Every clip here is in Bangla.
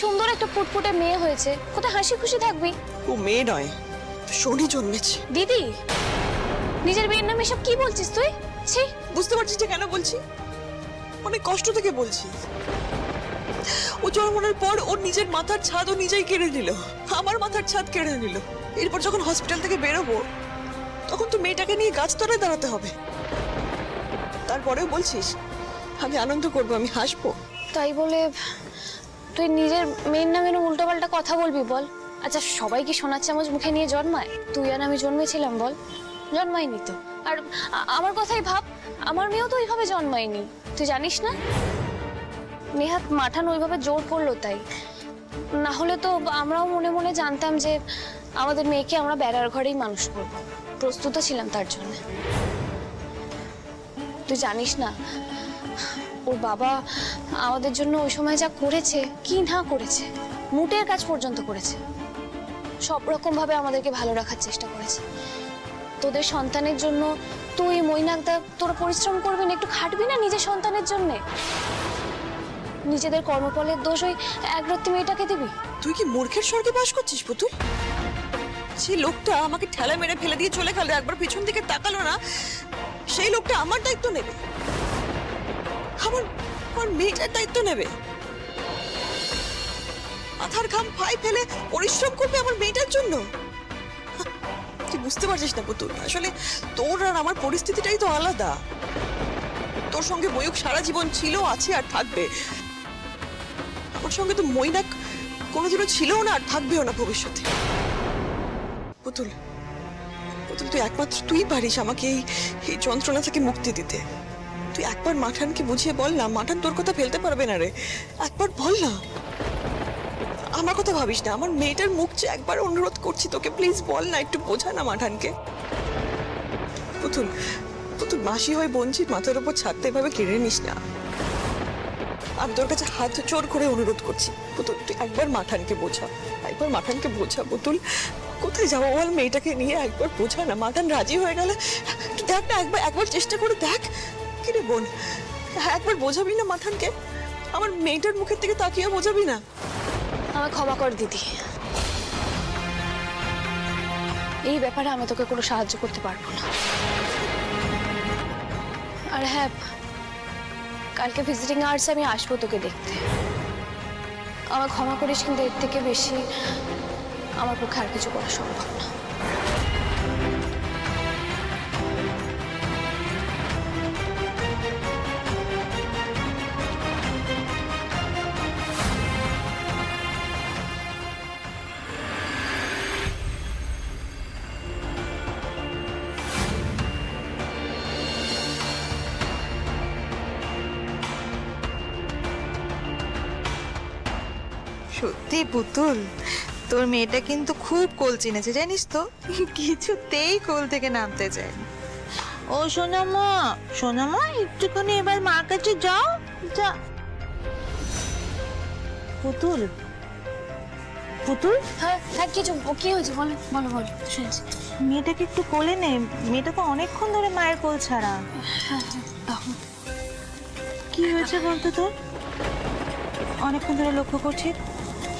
সুন্দর একটা ফুটফুটে মেয়ে হয়েছে। কোথায় হাসি খুশি থাকবি? ও মেয়ে নয় শনি জন্মেছে। দিদি নিজের মেয়ের নামে সব কি বলছিস তুই? ছি। বুঝতে পারছিস যে কেন বলছি? অনেক কষ্ট থেকে বলছি। ও জন্মানোর পর ওর নিজের মাথার ছাদ ও নিজেই কেড়ে নিল। আমার মাথার ছাদ কেড়ে নিল। এরপর যখন হসপিটাল থেকে বেরোবো তখন তো মেয়েটাকে নিয়ে গাছতলায় দাঁড়াতে হবে। তারপরেও বলছিস আমি আনন্দ করব আমি হাসবো। তাই বলে তুই নিজের মেয়ের নামে উল্টোপাল্টা কথা বলবি, বল। আচ্ছা সবাই কি সোনার চামচ মুখে নিয়ে জন্মায়? তুই আর আমি জন্মেছিলাম, বল। জন্মাইনি তো। আর আমার কথাই ভাব, আমার মেয়েও তো ওইভাবে জন্মায়নি। তুই জানিস না? নেহাত মাঠান ওইভাবে জোর করল তাই। না হলে তো আমরাও মনে মনে জানতাম যে আমাদের মেয়েকে আমরা বেড়ার ঘরেই মানুষ করব। প্রস্তুত ছিলাম তার জন্য। তুই জানিস না ওর বাবা আমাদের জন্য ওই সময় যা করেছে, কি না করেছে, মুটের কাজ পর্যন্ত করেছে। সব রকম ভাবে আমাদেরকে ভালো রাখার চেষ্টা করেছে। তোদের সন্তানের জন্য তুই মৈনাকদা তোরা পরিশ্রম করবি না, একটু খাটবি না নিজের সন্তানের জন্য? নিজেদের কর্মফলের দোষ ওই একরত্তি মেয়েটাকে দিবি? তুই কি মূর্খের স্বর্গে বাস করছিস, পুতুল? সেই লোকটা আমাকে ঠেলা মেরে ফেলে দিয়ে চলে গেল, একবার পিছন দিকে তাকালো না, সেই লোকটা আমার দায়িত্ব নেবে। আমার আমার মেয়েটার দায়িত্ব নেবে। মাথার ঘাম পায়ে ফেলে পরিশ্রম করবে আমার মেয়েটার জন্য। তুই বুঝতে পারছিস না পুতুল, আসলে তোর আর আমার পরিস্থিতিটাই তো আলাদা। তোর সঙ্গে ময়ূক সারা জীবন ছিল, আছে আর থাকবে। আমার সঙ্গে তো মৈনাক কোনোদিনও ছিলও না আর থাকবেও না ভবিষ্যতে। পুতুল পুতুল, তুই একমাত্র তুই পারিস আমাকে এই এই যন্ত্রণা থেকে মুক্তি দিতে। তুই একবার মাঠানকে বুঝিয়ে বল না, মাঠান তোর কথা ফেলতে পারবে না রে। একবার বল না। আমার কথা ভাবিস না, আমার মেয়েটার মুখ চেয়ে একবার অনুরোধ করছি তোকে, প্লিজ বল না, একটু বোঝা না মাঠানকে। পুতুল পুতুল, মাসি হয়ে বঞ্চিত, মাথার উপর ছাড়তে এভাবে কেড়ে নিস না। আমি তোর কাছে হাত চোর করে অনুরোধ করছি। পুতুল, তুই একবার মাঠানকে বোঝা, একবার মাঠানকে বোঝা, পুতুল। কোথায় যাব বল মেয়েটাকে নিয়ে, একবার বোঝা না। মাঠান রাজি হয়ে গেলে দেখ না একবার একবার চেষ্টা করে দেখ। কি রে বোন? একবার বোঝাবি না মাঠানকে আমার মেয়েটার মুখের থেকে তাকিয়ে বোঝাবি না? আমায় ক্ষমা কর দিদি। এই ব্যাপারে আমি তোকে কোনো সাহায্য করতে পারব না। আর হ্যাঁ কালকে ভিজিটিং আওয়ার্স আমি আসব তোকে দেখতে। আমার ক্ষমা করিস কিন্তু এর থেকে বেশি আমার পক্ষে আর কিছু করা সম্ভব না। সত্যি পুতুল? তোর মেয়েটা কিন্তু খুব কোল চিনেছে জানিস তো? কিছুতেই কোল থেকে নামতে চায়। ও সোনামা সোনামা একটুখানি এবার মার কাছে যাও। যা। পুতুল? পুতুল? হ্যাঁ হ্যাঁ কিছু কি হয়েছে? বলো বলো বলো শুনছি। মেয়েটাকে একটু কোলে নে। মেয়েটা তো অনেকক্ষণ ধরে মায়ের কোল ছাড়া। দাও। কি হয়েছে বলতো তোর? অনেকক্ষণ ধরে লক্ষ্য করছি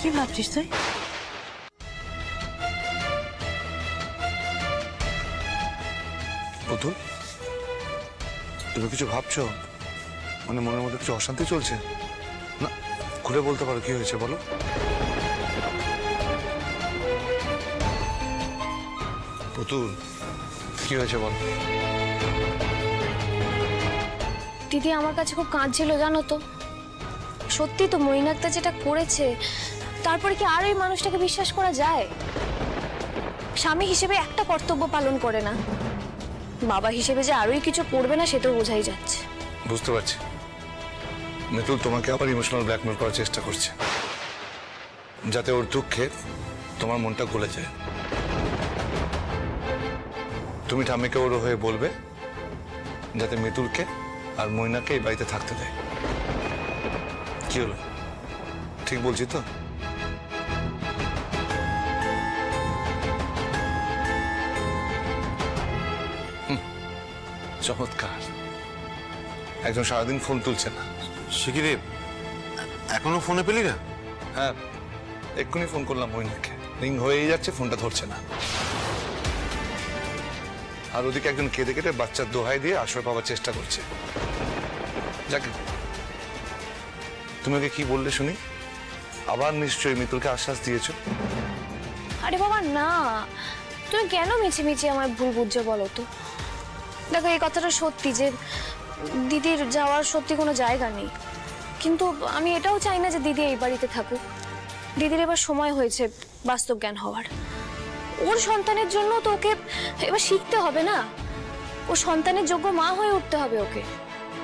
কি ভাবছিস তুই? পুতুল তুমি কিছু ভাবছ? মানে মনের মধ্যে কিছু অশান্তি চলছে? না খুলে বলতে পারো কি হয়েছে বলো। পুতুল কি হয়েছে বলো। দিদি আমার কাছে খুব কাঁদছিল জানো তো। সত্যি তো মৈনাকদা যেটা করেছে তারপরে কি আর ওই মানুষটাকে বিশ্বাস করা যায়? স্বামী হিসেবে একটা কর্তব্য পালন করে না। বাবা হিসেবে যে আরোই কিছু করবে না সেটাও বোঝাই যাচ্ছে। বুঝতে পারছি। মিতুল তোমাকে আবার ইমোশনাল ব্ল্যাকমেল করার চেষ্টা করছে। যাতে ওর দুঃখে তোমার মনটা গলে যায়। তুমি ঠাম্মিকে ওর হয়ে বলবে, যাতে মিতুলকে আর ময়নাকে এই বাড়িতে থাকতে দেয়। কি হলো? ঠিক বলছি তো? চমৎকার। একজন সারাদিন ফোন তুলছে না। রে? এখনও ফোনে পেলি না? হ্যাঁ এক্ষুনি ফোন করলাম মইনাকে রিং হয়েই যাচ্ছে ফোনটা ধরছে না। আর ওদিকে একজন কেঁদে কেটে বাচ্চার দোহাই দিয়ে আশ্রয় পাওয়ার চেষ্টা করছে। যাকে তুমি ওকে কি বললে শুনি? আবার নিশ্চয়ই মিতুলকে আশ্বাস দিয়েছ? আরে বাবা না। তুমি কেন মিছিমিছি আমার ভুল বুঝছ বলো তো? দেখো, এই কথাটা সত্যি যে দিদির যাওয়ার সত্যি কোনো জায়গা নেই। কিন্তু আমি এটাও চাই না যে দিদি এই বাড়িতে থাকুক। দিদির এবার সময় হয়েছে বাস্তব জ্ঞান হওয়ার। ওর সন্তানের জন্য তো ওকে এবার শিখতে হবে না। ও সন্তানের যোগ্য মা হয়ে উঠতে হবে ওকে।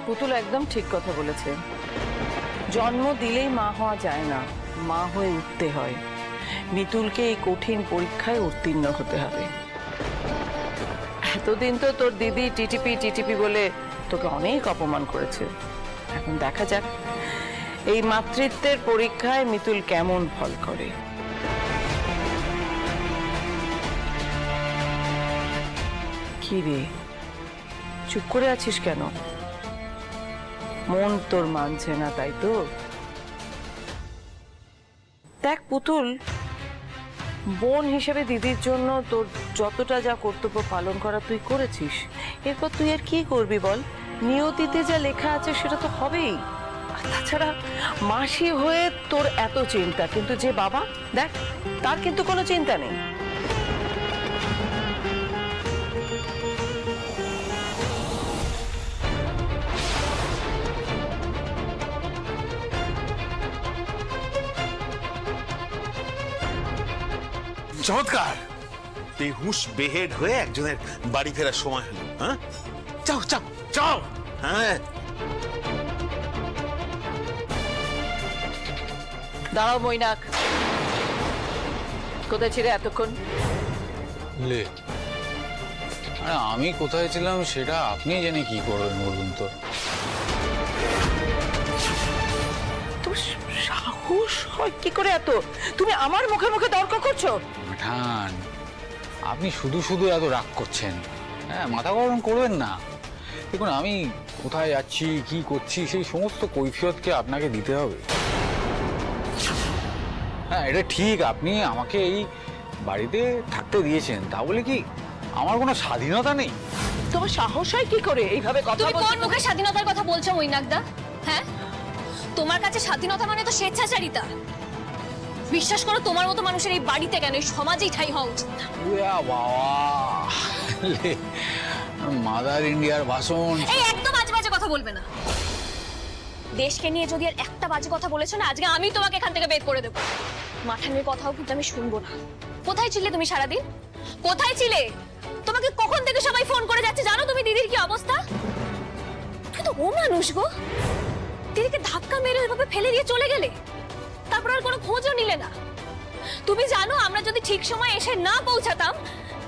পুতুল একদম ঠিক কথা বলেছে। জন্ম দিলেই মা হওয়া যায় না, মা হয়ে উঠতে হয়। মিতুলকে এই কঠিন পরীক্ষায় উত্তীর্ণ হতে হবে। এতদিন তো তোর দিদি টিটিপি টিটিপি বলে তোকে অনেক অপমান করেছে। এখন দেখা যাক, এই মাতৃত্বের পরীক্ষায় মিতুল কেমন ফল করে। কি রে, চুপ করে আছিস কেন? মন তোর মানছে না, তাই তো? দেখ পুতুল বোন হিসেবে দিদির জন্য তোর যতটা যা কর্তব্য পালন করা তুই করেছিস, এরপর তুই আর কি করবি বল? নিয়তিতে যা লেখা আছে সেটা তো হবেই। তাছাড়া মাসি হয়ে তোর এত চিন্তা, কিন্তু যে বাবা, দেখ, তার কিন্তু কোনো চিন্তা নেই। চমৎকার। বেহুশ বেহেড হয়ে একজনের বাড়ি ফেরার সময় হলো হ্যাঁ? যাও যাও যাও। হ্যাঁ। দাঁড়াও মৈনাক। কোথায় ছিল এতক্ষণ? লে। আরে আমি কোথায় ছিলাম সেটা আপনি জেনে কি করবেন বলুন তো? তোর সাহস হয় কি করে এত? তুমি আমার মুখে মুখে তর্ক করছ? পাঠান আপনি শুধু শুধু এত রাগ করছেন। হ্যাঁ মাথা গরম করবেন না। দেখুন আমি কোথায় যাচ্ছি কি করছি সেই সমস্ত কৈফিয়তকে আপনাকে দিতে হবে। হ্যাঁ এটা ঠিক আপনি আমাকে এই বাড়িতে থাকতে দিয়েছেন। তা বলে কি আমার কোনো স্বাধীনতা নেই? তোমার সাহস হয় কি করে এইভাবে কথা তুমি কোন বলছো মুখে স্বাধীনতার কথা বলছো মৈনাকদা? হ্যাঁ? তোমার কাছে স্বাধীনতা মানে তো স্বেচ্ছাচারিতা। বিশ্বাস করো তোমার মতো মানুষের এই বাড়িতে কেন এই সমাজেই ঠাই হওয়া উচিত না? মাদার ইন্ডিয়ার ভাষণ এই একদম বাজে বাজে কথা বলবে না। দেশকে নিয়ে যদি আর একটা বাজে কথা বলেছ না আজকে আমি তোমাকে এখান থেকে বের করে দেবো। মাঠানের কথাও কিন্তু আমি শুনব না। কোথায় ছিলে তুমি সারাদিন? কোথায় ছিলে? তোমাকে কখন থেকে সবাই ফোন করে যাচ্ছে জানো তুমি? দিদির কি অবস্থা? তুই তো ও মানুষ গো। দিদিকে ধাক্কা মেরে ওইভাবে ফেলে দিয়ে চলে গেলে? তারপর আর কোনো খোঁজও নিলে না। তুমি জানো আমরা যদি ঠিক সময় এসে না পৌঁছাতাম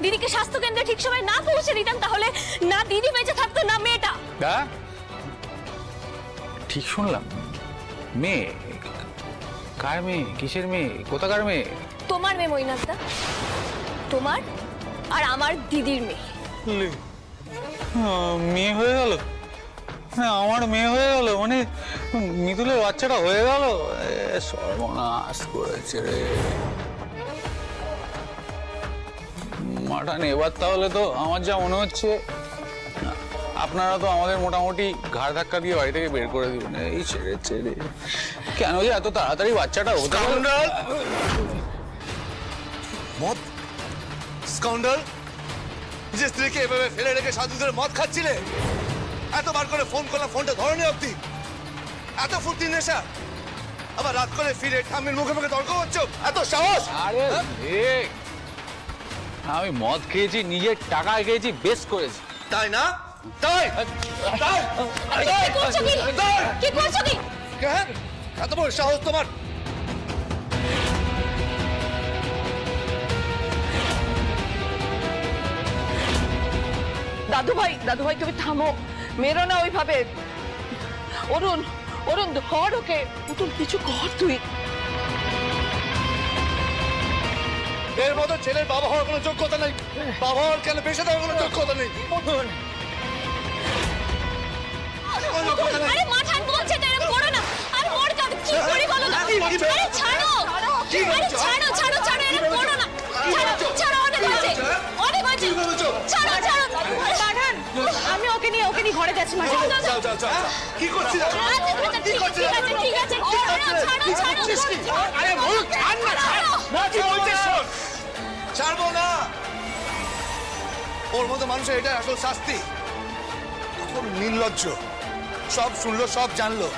দিদিকে স্বাস্থ্য কেন্দ্রে ঠিক সময় না পৌঁছে দিতাম তাহলে না দিদি বেঁচে থাকতো না মেয়েটা। হ্যাঁ ঠিক শুনলাম। মেয়ে? কার মেয়ে? কিসের মেয়ে? কোথাকার মেয়ে? তোমার মেয়ে মৈনাকদা তোমার আর আমার দিদির মেয়ে। আহ, মেয়ে হয়ে গেল? হ্যাঁ আমার মেয়ে হয়ে গেল মানে মিতুলের বাচ্চাটা হয়ে গেল। সর্বনাশ করেছে রে। মাঠান এবার তাহলে তো আমার যা মনে হচ্ছে, আপনারা তো আমাদের মোটামুটি ঘাড় ধাক্কা দিয়ে বাড়ি থেকে বের করে দিবেন। এই ছেড়ে ছেড়ে। কেন যে এত তাড়াতাড়ি বাচ্চাটা হতে মদ? স্কাউন্ডাল নিজের স্ত্রীকে এভাবে ফেলে রেখে সাধু ধরে মদ খাচ্ছিলে? এতবার করে ফোন করলাম ফোনটা ধরনি অব্দি এত ফুর্তি নেশা। আবার রাত করে ফিরে ঠাম্মির মুখে মুখে তর্ক হচ্ছে এত সাহস? আরে এ, আমি মদ খেয়েছি নিজের টাকা খেয়েছি বেশ করেছি। তাই না? তাই? তাই? কি করছ কি? কি করছ কি? হ্যাঁ এত বড় সাহস তোমার। দাদু ভাই দাদু ভাই তুমি থামো। মেরো না ওইভাবে। অরুণ অরুণ ধর ওকে। পুতুল কিছু কর তুই। এর মতো ছেলের বাবা হওয়ার কোনো যোগ্যতা নেই। বাবা হওয়ার কেন পেশা দেওয়ার কোনো যোগ্যতা নেই? কোনো আরে মাথায় বলছে তো এরকম করো না। আর কাছে কি করি বলো আরে ছাড়ো। আরে ছাড়ো। ঘরে যাচ্ছি মা। যাও যাও যাও। কি করছিস? আচ্ছা, ঠিক আছে, ঠিক আছে, ঠিক আছে, ছাড়ো, ছাড়ো, ছাড়ো। আরে বল ছাড় না ছাড়। না কি বলছিস শোন। ছাড়বো না। ওর মতো মানুষের এটা আসল শাস্তি। ওর নির্লজ্জ। সব শুনলো সব জানলো।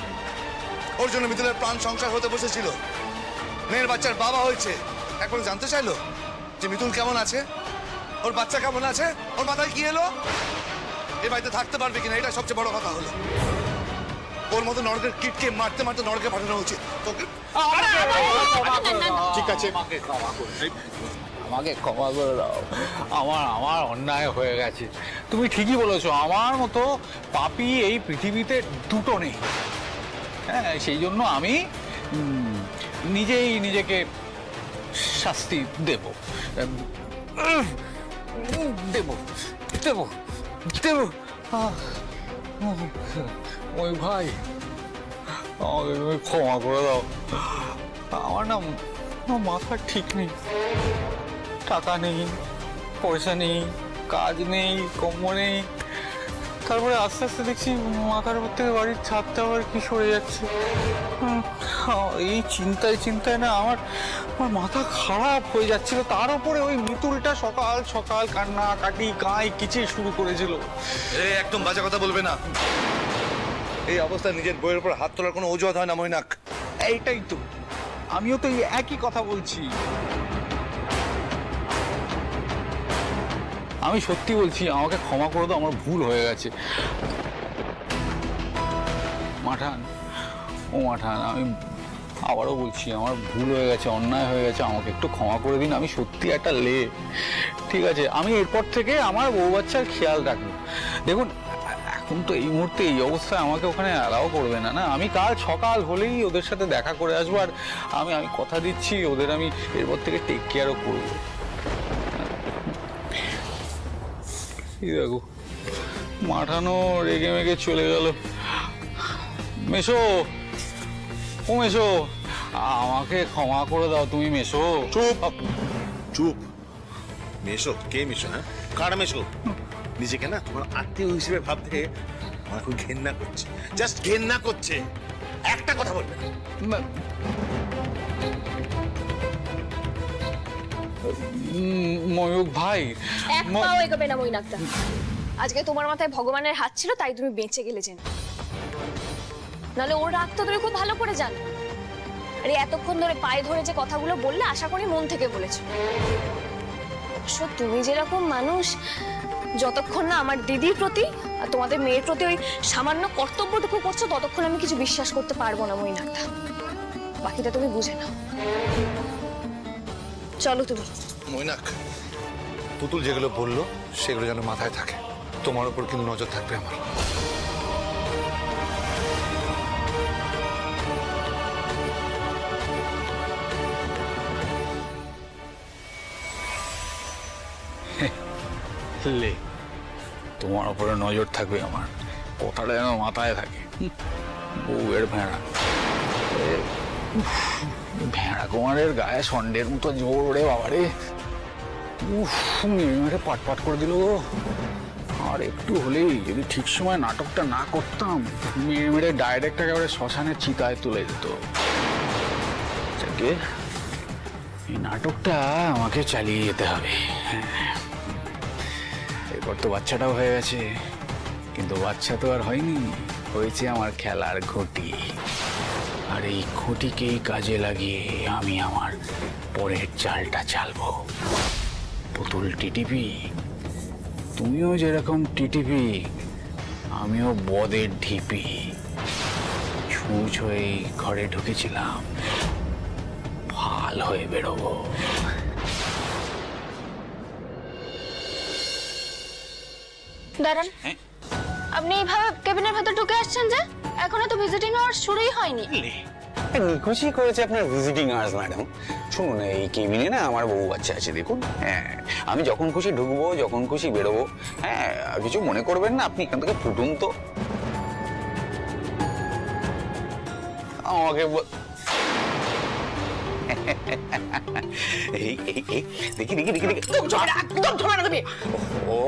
ওর জন্য মিতুলের প্রাণ সংসার হতে বসেছিল। মেয়ের বাচ্চার বাবা হয়েছে। এখন জানতে চাইলো যে মিতুল কেমন আছে? ওর বাচ্চা কেমন আছে? ওর মাথায় কি এলো? এ বাড়িতে থাকতে পারবে কিনা এটা সবচেয়ে বড় কথা হলো। ওর মতো নরকের কিটকে মারতে মারতে নরকে পাঠানো উচিত। তোকে ঠিক আছে। আমাকে ক্ষমা করে দাও। আমার আমার অন্যায় হয়ে গেছে। তুমি ঠিকই বলেছ আমার মতো পাপি এই পৃথিবীতে দুটো নেই। হ্যাঁ সেই জন্য আমি উম, নিজেই নিজেকে শাস্তি দেব। দেব। দেব। ওই ভাই আমাকে ক্ষমা করে দাও। আমার না মাথা ঠিক নেই টাকা নেই পয়সা নেই কাজ নেই কম্ম নেই। তারপরে আস্তে আস্তে দেখছি মাথার উপর থেকে বাড়ির ছাদটা আবার কি সরে যাচ্ছে। হুম, এই চিন্তায় চিন্তায় না আমার আমার মাথা খারাপ হয়ে যাচ্ছিল। তার উপরে ওই মিতুলটা সকাল সকাল কান্না কাটি কাঁই কিচে শুরু করেছিল। এ একদম বাজে কথা বলবে না। এই অবস্থায় নিজের বইয়ের উপর হাত তোলার কোনো অজুহাত হয় না মৈনাক। এইটাই তো। আমিও তো এই একই কথা বলছি। আমি সত্যি বলছি আমাকে ক্ষমা করে দাও আমার ভুল হয়ে গেছে। মাঠান ও মাঠান আমি আবারও বলছি, আমার ভুল হয়ে গেছে, অন্যায় হয়ে গেছে, আমাকে একটু ক্ষমা করে দিন, আমি সত্যি একটা লে, ঠিক আছে, আমি এরপর থেকে আমার বউ বাচ্চার খেয়াল রাখব। দেখুন, এখন তো এই মুহূর্তে এই অবস্থায় আমাকে ওখানে অ্যালাও করবে না না? আমি কাল সকাল হলেই ওদের সাথে দেখা করে আসব, আর আমি আমি কথা দিচ্ছি, ওদের আমি এরপর থেকে টেক কেয়ারও করব। দেখো, মাঠানো রেগে মেগে চলে গেল। মেশো! ও মেশো আমাকে ক্ষমা করে দাও তুমি মেশো। চুপ। চুপ। মেশো। কে মেশো হ্যাঁ? কার মেশো? নিজেকে না তোমার আত্মীয় হিসেবে ভাবতে আমার খুব ঘেন্না করছে। জাস্ট ঘেন্না করছে। একটা কথা বলবে না। ময়ূক ভাই এক পাও এগোবে না মৈনাকদা। আজকে তোমার মাথায় ভগবানের হাত ছিল তাই তুমি বেঁচে গেলে যেন। নাহলে ওর রাগ তো তুমি খুব ভালো করে জানো। আরে এতক্ষণ ধরে পায়ে ধরে যে কথাগুলো বললে, আশা করি মন থেকে বলেছ। অবশ্য তুমি যেরকম মানুষ, যতক্ষণ না আমার দিদির প্রতি আর তোমাদের মেয়ের প্রতি ওই সামান্য কর্তব্যটুকু করছ, ততক্ষণ আমি কিছু বিশ্বাস করতে পারব না মৈনাকদা বাকিটা তুমি বুঝে নাও। চলো তুমি। পুতুল যেগুলো বলল, সেগুলো যেন মাথায় থাকে। তোমার উপর কিন্তু নজর থাকবে আমার। লে তোমার উপরে নজর থাকবে আমার। কথাটা যেন মাথায় থাকে। বউয়ের ভেড়া। ভেড়া কুমারের গায়ে সন্ডের মতো জোর ওরে বাবারে। উফ, মেরে মেরে পাট পাট করে দিল। আর একটু হলেই যদি ঠিক সময় নাটকটা না করতাম, মেরে মেরে ডাইরেক্ট একেবারে শ্মশানের চিতায় তুলে যাকে এই নাটকটা আমাকে চালিয়ে যেতে হবে। এরপর তো বাচ্চাটাও হয়ে গেছে। কিন্তু বাচ্চা তো আর হয়নি। হয়েছে আমার খেলার ঘটি আর এই ঘটিকেই কাজে লাগিয়ে আমি আমার পরের চালটা চালবো। পুতুল টিটিপি, তুমিও যেরকম টিটিপি, আমিও বদের ঢিপি। ছুঁচ হয়ে ঘরে ঢুকেছিলাম। ভালো হয়ে বেরোবো। দাঁড়ান। আপনি এইভাবে কেবিনের ভেতর ঢুকে আসছেন যে? এখনও তো ভিজিটিং আওয়ার শুরুই হয়নি। নিখুঁজি করেছে আপনার ভিজিটিং আওয়ার্স ম্যাডাম শুনুন এই কেবিনে না আমার বউ বাচ্চা আছে দেখুন। হ্যাঁ আমি যখন খুশি ঢুকবো যখন খুশি বেরোবো হ্যাঁ কিছু মনে করবেন না আপনি এখান থেকে ফুটুন তো। আমাকে দেখি দেখি দেখি দেখি। একদম ধরে না তুমি ও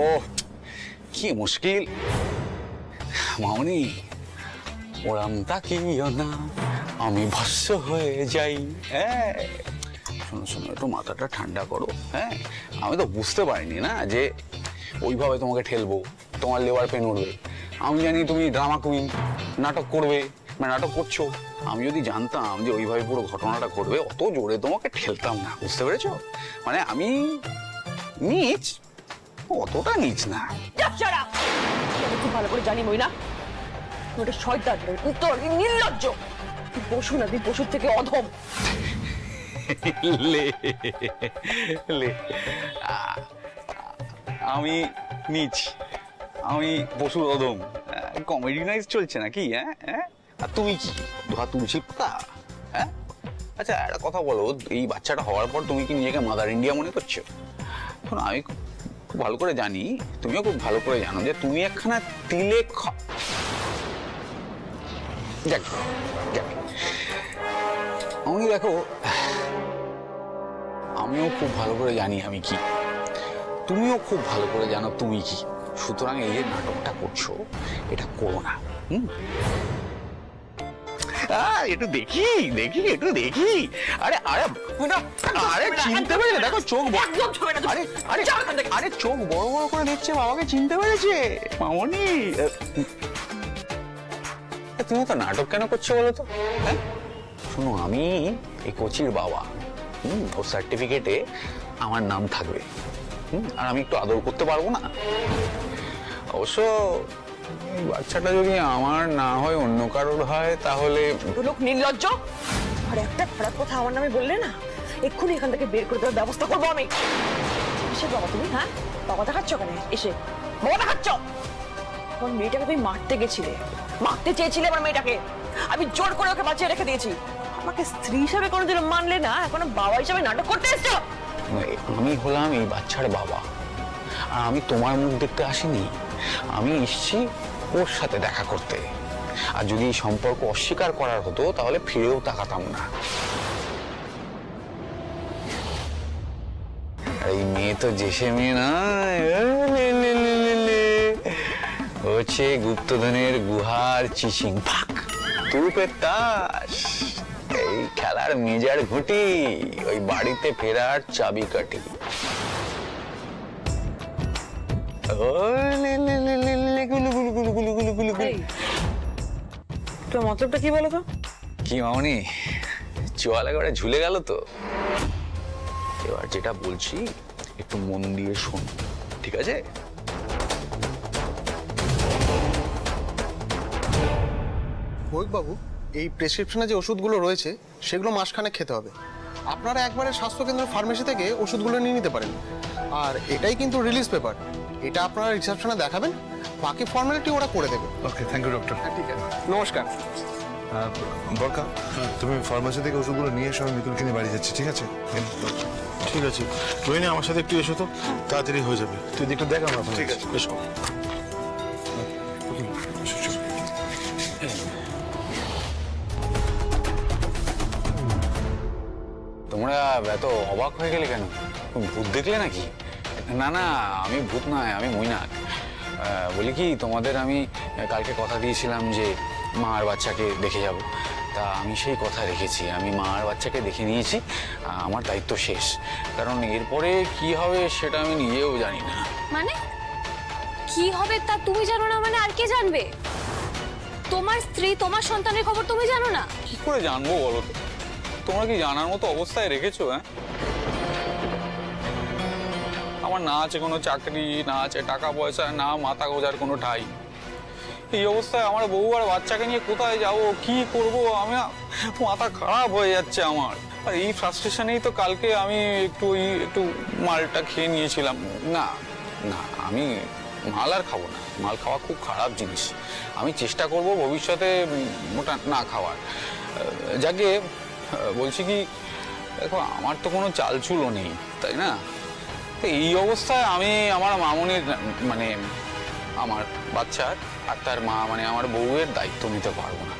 কি মুশকিল? মামনি ওরাম তাকিও না, আমি ভস্য হয়ে যাই। হ্যাঁ শোনো শোনো, একটু মাথাটা ঠান্ডা করো। হ্যাঁ আমি তো বুঝতে পারিনি না যে ওইভাবে তোমাকে ঠেলবো, তোমার লেবার পেন উঠবে আমি জানি তুমি ড্রামা কুইন নাটক করবে মানে নাটক করছ। আমি যদি জানতাম যে ওইভাবে পুরো ঘটনাটা করবে অত জোরে তোমাকে ঠেলতাম না, বুঝতে পেরেছ? মানে আমি নিচ অতটা নিচ না। আমি খুব ভালো করে জানি মইনা। ওটা শয়তান উত্তর নির্লজ্জ। পশু না তুই পশুর থেকে অধম। লে লে। আমি নিচ। আমি পশুর অদম কমেডি নাইজ চলছে নাকি হ্যাঁ? হ্যাঁ? আর তুমি কি? ধোয়া তুলসী পাতা হ্যাঁ? আচ্ছা একটা কথা বলো এই বাচ্চাটা হওয়ার পর তুমি কি নিজেকে মাদার ইন্ডিয়া মনে করছ? শোনো আমি ভালো করে জানি, তুমিও খুব ভালো করে জানো যে তুমি একখানা তিলে আমি দেখো, আমিও খুব ভালো করে জানি আমি কি। তুমিও খুব ভালো করে জানো তুমি কি। সুতরাং এই যে নাটকটা করছ, এটা করো না, হুম? একটু দেখি দেখি একটু দেখি। আরে আরে আরে চিনতে পেরেছে দেখো চোখ বড়- একদম ছবে না তুমি। আরে আরে আরে চোখ বড় বড় করে দেখছে বাবাকে চিনতে পেরেছে। মামনি তুমি তো নাটক কেন করছ বলো তো? হ্যাঁ? শোনো আমি এই কোচির বাবা। হুম ওর সার্টিফিকেটে আমার নাম থাকবে। হুম আর আমি একটু আদর করতে পারব না? অবশ্য এই বাচ্চাটা যদি আমার না হয় অন্য কারোর হয় তাহলে ছোট লোক নির্লজ্জ। আর একটা খারাপ কথা আমার নামে বললে না এক্ষুনি এখান থেকে বের করে দেওয়ার ব্যবস্থা করব আমি। এসে বাবা তুমি হ্যাঁ? বাবা দেখাচ্ছ কেন এসে। বাবা দেখাচ্ছ? আমার মেয়েটাকে তুমি মারতে গেছিলে। মারতে চেয়েছিলে আমার মেয়েটাকে। আমি জোর করে ওকে বাঁচিয়ে রেখে দিয়েছি। আমাকে স্ত্রী হিসাবে কোনোদিন মানলে না এখন বাবা হিসাবে নাটক করতে এসছো? আমি হলাম এই বাচ্চার বাবা। আর আমি তোমার মুখ দেখতে আসিনি। আমি এসছি ওর সাথে দেখা করতে। আর যদি এই সম্পর্ক অস্বীকার করার হতো তাহলে ফিরেও তাকাতাম না। এই মেয়ে তো যেসে মেয়ে না। লে, লে, লে, লে, লে। হচ্ছে গুপ্তধনের গুহার চিচিং ফাঁক তুপের তাস। এই খেলার মেজার ঘুটি ওই বাড়িতে ফেরার চাবি কাটি তোর মতলবটা কি বলো তো কি মামনি? চোয়ালা করে ঝুলে গেল তো। এবার যেটা বলছি একটু মন দিয়ে শোন ঠিক আছে? বাবু এই প্রেসক্রিপশনে যে ওষুধগুলো রয়েছে সেগুলো মাসখানে খেতে হবে। আপনারা একবারে স্বাস্থ্যকেন্দ্র ফার্মেসি থেকে ওষুধগুলো নিয়ে নিতে পারেন। আর এটাই কিন্তু রিলিজ পেপার এটা আপনারা রিসেপশনে দেখাবেন বাকি ফর্মালিটি ওরা করে দেবে। ওকে থ্যাংক ইউ ডক্টর ঠিক আছে। নমস্কার। বরকা তুমি ফার্মাসি থেকে ওষুধগুলো নিয়ে এসো আমি মিতুলকে নিয়ে বাড়ি যাচ্ছি ঠিক আছে? ঠিক আছে। রোহিণী আমার সাথে একটু এসো তো তাড়াতাড়ি হয়ে যাবে। তুই একটু দেখ আমরা ঠিক আছে এসো। তোমরা এত অবাক হয়ে গেলে কেন? তুমি ভূত দেখলে নাকি? না না আমি ভূত নয় আমি মৈনাক। বলি কি তোমাদের আমি কালকে কথা দিয়েছিলাম যে মা আর বাচ্চাকে দেখে যাব। তা আমি সেই কথা রেখেছি আমি মা আর বাচ্চাকে দেখে নিয়েছি আমার দায়িত্ব শেষ। কারণ এরপরে কি হবে সেটা আমি নিজেও জানি না। মানে? কি হবে তা তুমি জানো না মানে আর কে জানবে? তোমার স্ত্রী তোমার সন্তানের খবর তুমি জানো না? কি করে জানব বলো তো? তোমরা কি জানার মতো অবস্থায় রেখেছো হ্যাঁ? আমার না আছে কোনো চাকরি, না আছে টাকা পয়সা, না মাথা গোজার কোনো ঠাই। এই অবস্থায় আমার বউ আর বাচ্চাকে নিয়ে কোথায় যাব, কি করব, আমি মাথা খারাপ হয়ে যাচ্ছে আমার। আর এই ফ্রাস্ট্রেশনেই তো কালকে আমি একটু ওই একটু মালটা খেয়ে নিয়েছিলাম। না না, আমি মাল আর খাব না। মাল খাওয়া খুব খারাপ জিনিস। আমি চেষ্টা করব ভবিষ্যতে ওটা না খাওয়ার। যাকে বলছি কি, দেখো, আমার তো কোনো চাল চালচুলও নেই, তাই না? এই অবস্থায় আমি আমার মামনির মানে আমার বাচ্চার আর তার মা মানে আমার বউয়ের দায়িত্ব নিতে পারব না।